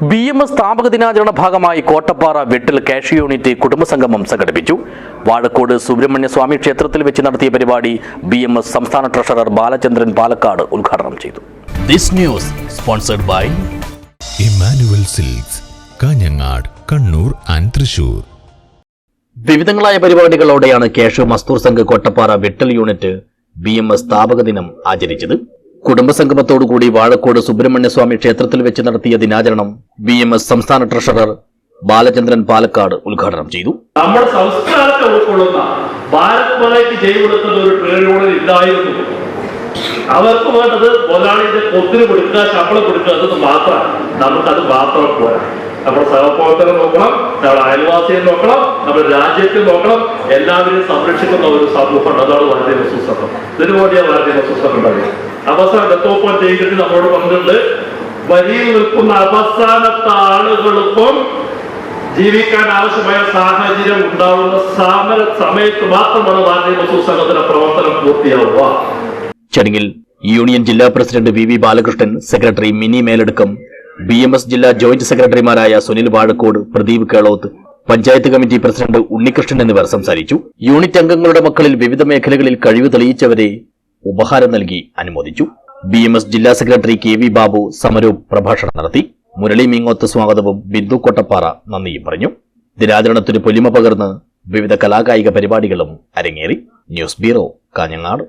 B M S സ്ഥാപക ദിനാചരണ ഭാഗമായി കോട്ടപ്പാറ വെട്ടിൽ കാഷ് യൂണിറ്റ് കുടുംബസംഗമം സംഘടിപ്പിച്ചു. വാഴക്കോട് സുബ്രഹ്മണ്യ സ്വാമി ക്ഷേത്രത്തിൽ വെച്ച് നടത്തിയ പരിപാടി ബി എം എസ് സംസ്ഥാന ട്രഷറർ ബാലചന്ദ്രൻ പാലക്കാട് ഉദ്ഘാടനം ചെയ്തു. This news sponsored by Emmanuel silks Kanhangad Kannur and Thrissur. വിവിധങ്ങളായ പരിപാടികളോടെയാണ് കേശവ് മസ്തൂർ സംഘ് കോട്ടപ്പാറ വെട്ടൽ യൂണിറ്റ് ബി എം എസ് സ്ഥാപക ദിനം ആചരിച്ചത്. കുടുംബസംഗമത്തോടുകൂടി വാഴക്കോട് സുബ്രഹ്മണ്യസ്വാമി ക്ഷേത്രത്തിൽ വെച്ച് നടത്തിയ ദിനാചരണം ബി എം എസ് സംസ്ഥാന ട്രഷറർ ബാലചന്ദ്രൻ പാലക്കാട് ഉദ്ഘാടനം ചെയ്തു. നമ്മുടെ സംസ്കാരത്തെ ഉൾക്കൊള്ളുന്ന ഭാരത് മലയ്ക്ക് ചെയ്തുകൊടുത്തത് ഒരു ട്രേഡ് ഇല്ലായിരുന്നു അവർക്ക് വേണ്ടത് മുതലാളിയുടെ കൊത്തിന് കൊടുക്കുക ശമ്പളം കൊടുക്കുക എന്നത് മാത്രമാണ് നമുക്കത് മാത്രം പോരാ. നമ്മുടെ സഹപ്രവർത്തനം നോക്കണം. നമ്മുടെ അയൽവാസിയെ നോക്കണം നമ്മുടെ രാജ്യത്തെ നോക്കണം എല്ലാവരെയും സംരക്ഷിക്കുന്ന ഒരു സമൂഹമാണ്. അതാണ് വളരെ വസ്തുസംഘം ഇതിനു വേണ്ടിയാണ് വളരെ വസ്തുസംഘം ഉണ്ടായത്. അവസാന ഡെത്തോപ്പോൾ ചെയ്തിട്ട് നമ്മളോട് പറഞ്ഞിട്ടുണ്ട് വരിയിൽ നിൽക്കുന്ന അവസാനത്തെ ആളുകൾക്കും ജീവിക്കാൻ ആവശ്യമായ സാഹചര്യം ഉണ്ടാവുന്ന സമര സമയത്ത് മാത്രമാണ് ഭാരതീയ സുസംഗത്തിന്റെ പ്രവർത്തനം പൂർത്തിയാവുക. ചടങ്ങിൽ യൂണിയൻ ജില്ലാ president V V Balakrishnan secretary Mini Meledukkam B M S ജില്ലാ ജോയിന്റ് സെക്രട്ടറിമാരായ സുനിൽ വാഴക്കോട് പ്രദീപ് കേളോത്ത് പഞ്ചായത്ത് കമ്മിറ്റി പ്രസിഡന്റ് ഉണ്ണികൃഷ്ണൻ എന്നിവർ സംസാരിച്ചു. യൂണിറ്റ് അംഗങ്ങളുടെ മക്കളിൽ വിവിധ മേഖലകളിൽ കഴിവ് തെളിയിച്ചവരെ ഉപഹാരം നൽകി അനുമോദിച്ചു. ബി എം എസ് ജില്ലാ സെക്രട്ടറി കെ വി ബാബു സമരവും പ്രഭാഷണം നടത്തി. മുരളി മീങ്ങോത്ത് സ്വാഗതവും ബിന്ദു കൊട്ടപ്പാറ നന്ദിയും പറഞ്ഞു. ദിനാചരണത്തിന് പൊലിമ പകർന്ന് വിവിധ കലാകായിക പരിപാടികളും അരങ്ങേറി. News bureau Kanhangad.